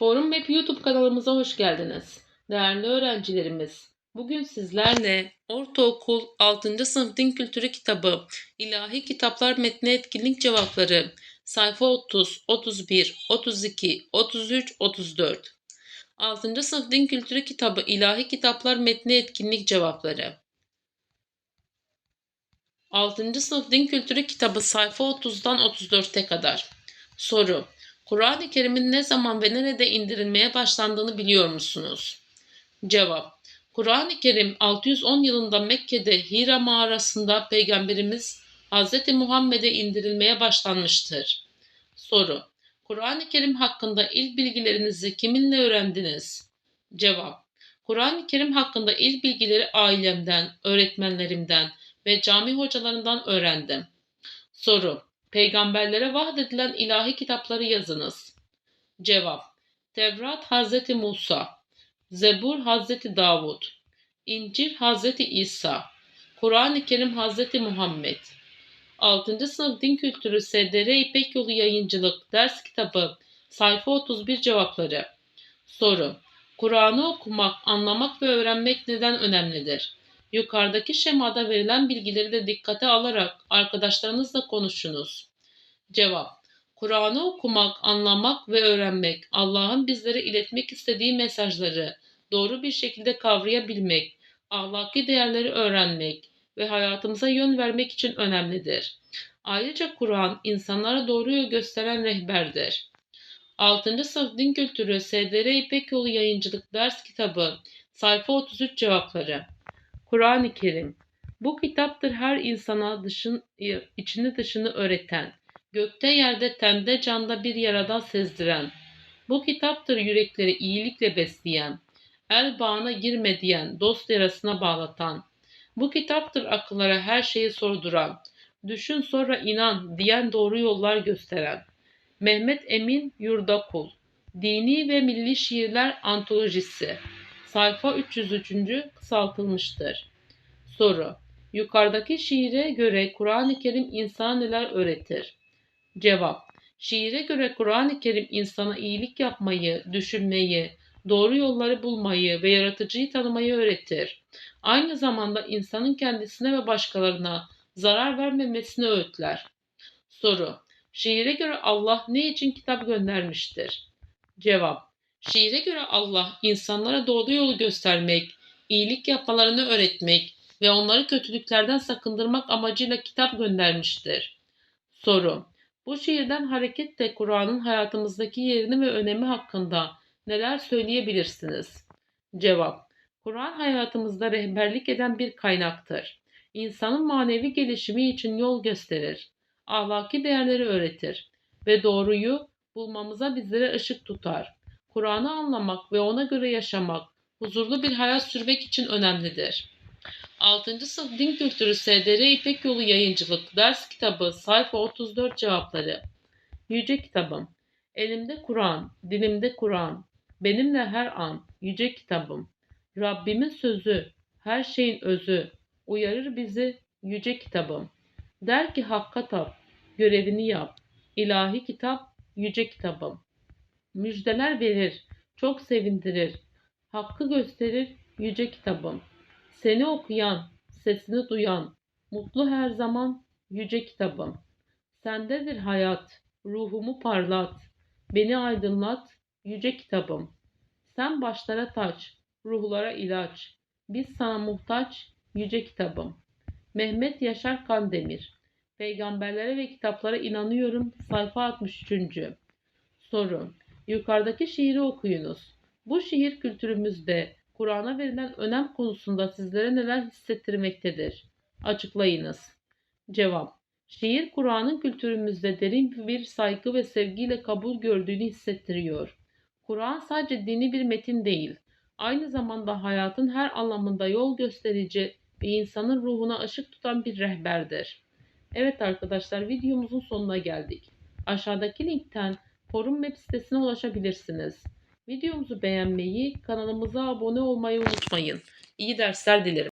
Forum Map YouTube kanalımıza hoş geldiniz. Değerli öğrencilerimiz, bugün sizlerle Ortaokul 6. Sınıf Din Kültürü kitabı İlahi Kitaplar Metni Etkinlik Cevapları sayfa 30, 31, 32, 33, 34 6. Sınıf Din Kültürü kitabı İlahi Kitaplar Metni Etkinlik Cevapları 6. Sınıf Din Kültürü kitabı sayfa 30'dan 34'e kadar. Soru. Kur'an-ı Kerim'in ne zaman ve nerede indirilmeye başlandığını biliyor musunuz? Cevap. Kur'an-ı Kerim 610 yılında Mekke'de Hira mağarasında Peygamberimiz Hz. Muhammed'e indirilmeye başlanmıştır. Soru. Kur'an-ı Kerim hakkında ilk bilgilerinizi kiminle öğrendiniz? Cevap. Kur'an-ı Kerim hakkında ilk bilgileri ailemden, öğretmenlerimden ve cami hocalarından öğrendim. Soru. Peygamberlere vahyedilen ilahi kitapları yazınız. Cevap. Tevrat Hazreti Musa, Zebur Hazreti Davud, İncil Hazreti İsa, Kur'an-ı Kerim Hazreti Muhammed. 6. Sınıf Din Kültürü SDR İpek Yolu Yayıncılık Ders Kitabı Sayfa 31 Cevapları Soru. Kur'an'ı okumak, anlamak ve öğrenmek neden önemlidir? Yukarıdaki şemada verilen bilgileri de dikkate alarak arkadaşlarınızla konuşunuz. Cevap. Kur'an'ı okumak, anlamak ve öğrenmek, Allah'ın bizlere iletmek istediği mesajları doğru bir şekilde kavrayabilmek, ahlaki değerleri öğrenmek ve hayatımıza yön vermek için önemlidir. Ayrıca Kur'an insanlara doğru yol gösteren rehberdir. 6. Sınıf Din Kültürü SDR İpek Yolu Yayıncılık Ders Kitabı Sayfa 33 Cevapları Kur'an-ı Kerim Bu kitaptır her insana dışın, içini dışını öğreten, gökte yerde tende canda bir yaradan sezdiren. Bu kitaptır yürekleri iyilikle besleyen, el bağına girme diyen, dost yarasına bağlatan. Bu kitaptır akıllara her şeyi sorduran, düşün sonra inan diyen doğru yollar gösteren. Mehmet Emin Yurdakul Dini ve Milli Şiirler Antolojisi Sayfa 303. kısaltılmıştır. Soru. Yukarıdaki şiire göre Kur'an-ı Kerim insana neler öğretir? Cevap. Şiire göre Kur'an-ı Kerim insana iyilik yapmayı, düşünmeyi, doğru yolları bulmayı ve yaratıcıyı tanımayı öğretir. Aynı zamanda insanın kendisine ve başkalarına zarar vermemesini öğütler. Soru. Şiire göre Allah ne için kitap göndermiştir? Cevap. Şiire göre Allah insanlara doğru yolu göstermek, iyilik yapmalarını öğretmek ve onları kötülüklerden sakındırmak amacıyla kitap göndermiştir. Soru. Bu şiirden hareketle Kur'an'ın hayatımızdaki yerini ve önemi hakkında neler söyleyebilirsiniz? Cevap. Kur'an hayatımızda rehberlik eden bir kaynaktır. İnsanın manevi gelişimi için yol gösterir. Ahlaki değerleri öğretir ve doğruyu bulmamıza bizlere ışık tutar. Kur'an'ı anlamak ve ona göre yaşamak, huzurlu bir hayat sürmek için önemlidir. 6. Sınıf Din Kültürü SDR İpek Yolu Yayıncılık Ders Kitabı Sayfa 34 Cevapları Yüce Kitabım Elimde Kur'an, dilimde Kur'an, benimle her an yüce kitabım. Rabbimin sözü, her şeyin özü, uyarır bizi yüce kitabım. Der ki hakka tap, görevini yap. İlahi kitap, yüce kitabım. Müjdeler verir, çok sevindirir. Hakkı gösterir, yüce kitabım. Seni okuyan, sesini duyan, mutlu her zaman yüce kitabım. Sendedir hayat, ruhumu parlat, beni aydınlat, yüce kitabım. Sen başlara taç, ruhlara ilaç, biz sana muhtaç, yüce kitabım. Mehmet Yaşar Kandemir Peygamberlere ve kitaplara inanıyorum. Sayfa 63. Soru. Yukarıdaki şiiri okuyunuz. Bu şiir kültürümüzde Kur'an'a verilen önem konusunda sizlere neler hissettirmektedir? Açıklayınız. Cevap. Şiir Kur'an'ın kültürümüzde derin bir saygı ve sevgiyle kabul gördüğünü hissettiriyor. Kur'an sadece dini bir metin değil, aynı zamanda hayatın her anlamında yol gösterici ve insanın ruhuna ışık tutan bir rehberdir. Evet arkadaşlar videomuzun sonuna geldik. Aşağıdaki linkten forum web sitesine ulaşabilirsiniz. Videomuzu beğenmeyi, kanalımıza abone olmayı unutmayın. İyi dersler dilerim.